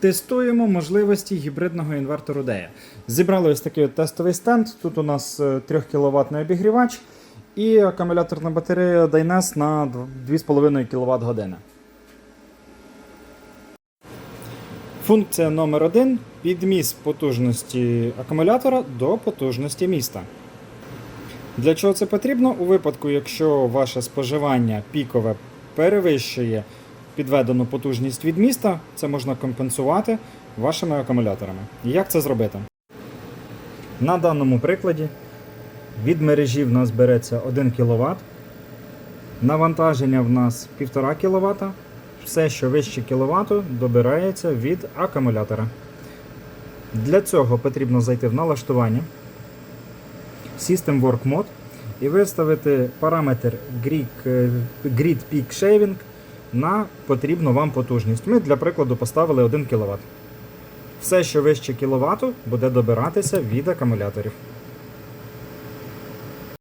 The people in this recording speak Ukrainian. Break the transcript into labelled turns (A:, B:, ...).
A: Тестуємо можливості гібридного інвертору DEA. Зібрали ось такий тестовий стенд. Тут у нас 3 кВт обігрівач і акумуляторна батарея Dynes на 2,5 кВт години. Функція номер 1 підміс потужності акумулятора до потужності міста. Для чого це потрібно? У випадку, якщо ваше споживання пікове перевищує підведену потужність від міста, це можна компенсувати вашими акумуляторами. Як це зробити? На даному прикладі від мережі в нас береться 1 кВт, навантаження в нас 1,5 кВт, все, що вище кВт, добирається від акумулятора. Для цього потрібно зайти в налаштування, System Work Mode і виставити параметр е, Grid Peak Shaving на потрібну вам потужність. Ми для прикладу поставили 1 кВт. Все, що вище кВт, буде добиратися від акумуляторів.